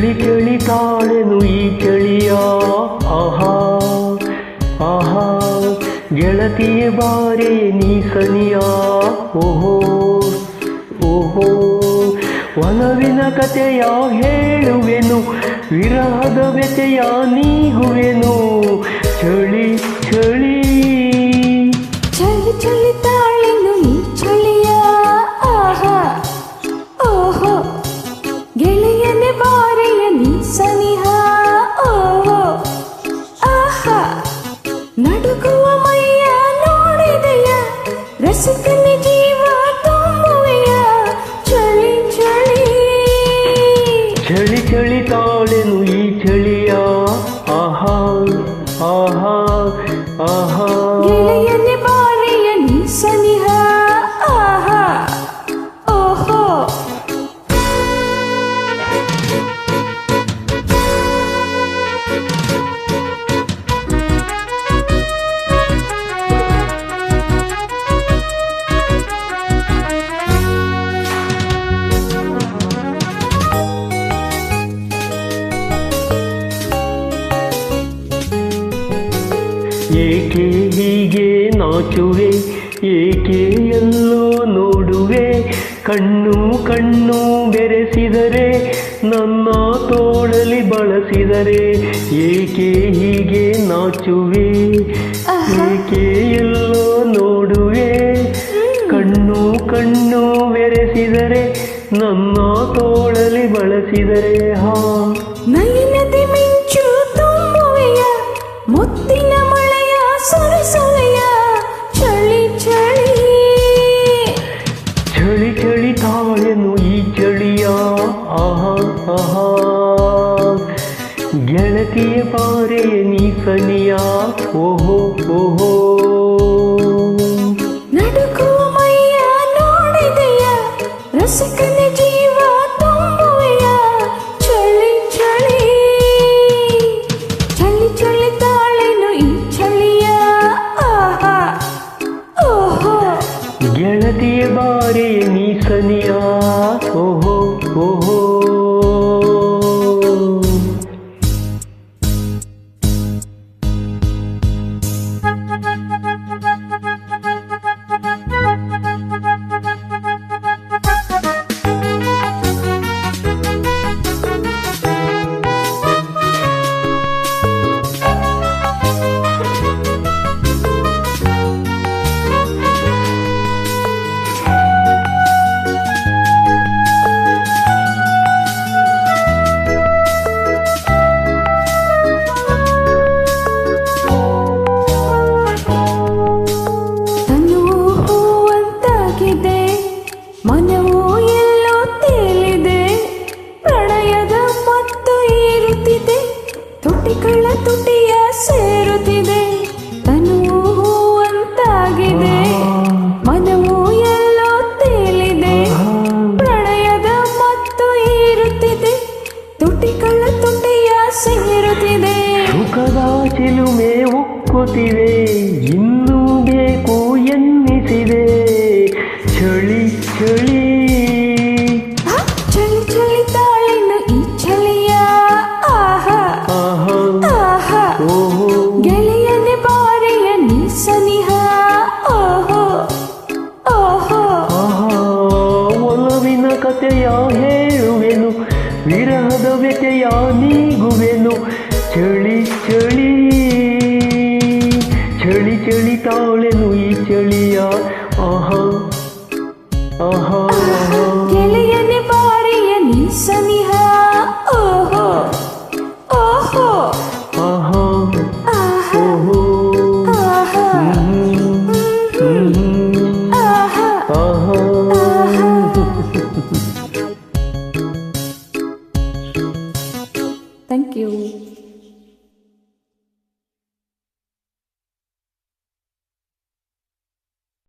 ಚಳಿ ಕೇಳಿ ತಾಳೆನು ಈ ಚಳಿಯ. ಆಹಾ ಆಹಾ, ಗೆಳತಿಯ ಬಾರೆ ನೀ ಸನಿಯ. ಓಹೋ ಓಹೋ ಒಲವಿನ ಕಥೆಯ ಹೇಳುವೆನು, ವಿರಹದ ವ್ಯತೆಯ ನೀಗುವೆನು. ಚಳಿ ಚಳಿ música ಏಕೆ ಹೀಗೆ ನಾಚುವೆ? ಏಕೆ ಎಲ್ಲೋ ನೋಡುವೆ? ಕಣ್ಣು ಕಣ್ಣು ಬೆರೆಸಿದರೆ ನನ್ನ ತೋಳಲಿ ಬಳಸಿದರೆ ಏಕೆ ಹೀಗೆ ನಾಚುವೆ? ಏಕೆ ಎಲ್ಲೋ ನೋಡುವೆ? ಕಣ್ಣು ಕಣ್ಣು ಬೆರೆಸಿದರೆ ನನ್ನ ತೋಳಲಿ ಬಳಸಿದರೆ ಹಾ. ನೀ ಸನಿಯ ಓಹೋ ಓಹೋ ನಡುಕುವ ಮೈಯ ನೋಡಿದೆಯ ರಸಿಕನ ಜೀವ ತುಂಬುವೆಯ ಚಳಿ ಚಳಿ ಚಳಿ ಚಳಿ ತಾಳೆನು ಈ ಚಳಿಯ ಆಹಾ ಓಹೋ ಗೆಳತಿಯ ಬಾರೆ ನೀ ಸನಿಯ ಓಹೋ ಓಹೋ ಸೇರುತ್ತಿದೆ ಸುಖದ ಚಿಲುಮೆ ಉಕ್ಕುತ್ತಿದೆ. ಇನ್ನೂ ಬೇಕು ಎನ್ನಿಸಿದೆ. ಚಳಿ ಚಳಿ. ವ್ಯತೆಯ ನೀಗುವೆನು. ಚಳಿ ಚಳಿ ಚಳಿ ಚಳಿ ತಾಳೆನು ಈ ಚಳಿಯ ಆಹಾ. Thank you.